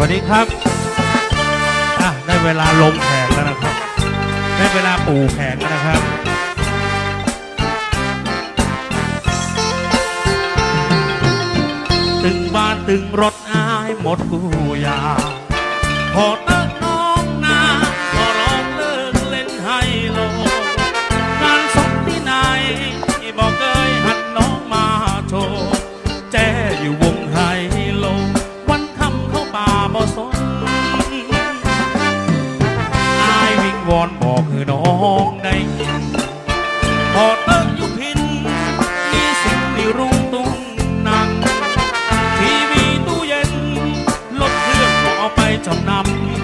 วัสดีครับอะได้เวลาลงแขกแล้วนะครับ ได้เวลาปูแขกแล้วนะครับ ตึงบ้านตึงรถอายหมดกูยาพอต บ่สนอายวิงวอนบอกคือน้องได้ยินพอเติกอยู่พินมีสิ่งที่รุ่งตุ้งนังทีวีตู้เย็นรถเครื่องก็เอาไปจำน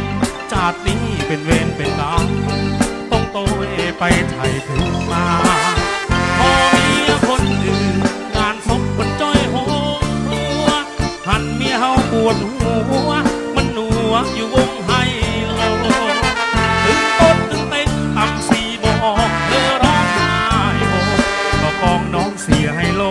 ำ จาดนี้เป็นเวรเป็นกรรมต้องโตเอไปไทยถึงมาพอมีคนอื่นงานศพคนจ้อยหัวหันเมียเฮาปวดหัว วอยู่วงไฮโลถึงต้นถึงเต็งต่ำสี่บอกเธอร้องไห้โฮก็กองน้องเสียให้โล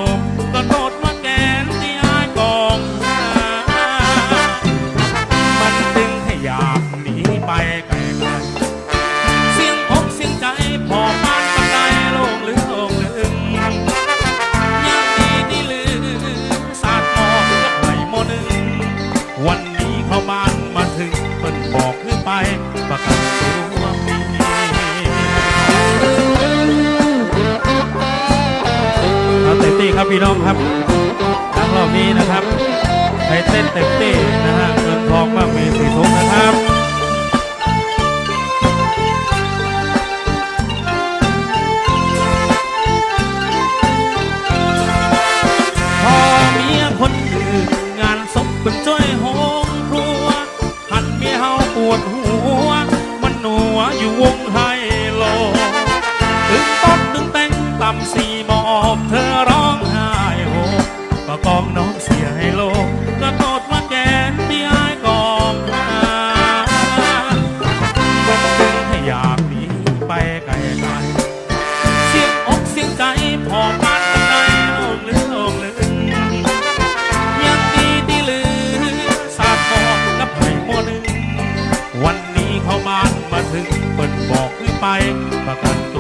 เปิ้นบอกขึ้นไปประกันตัวเมีเอาเต็มที่ครับพี่น้องครับทั้งรอบนี้นะครับให้เต้นเต็มที่นะฮะเงินทองมากมีสี ถึงเปิดบอกขึ้นไปประกัน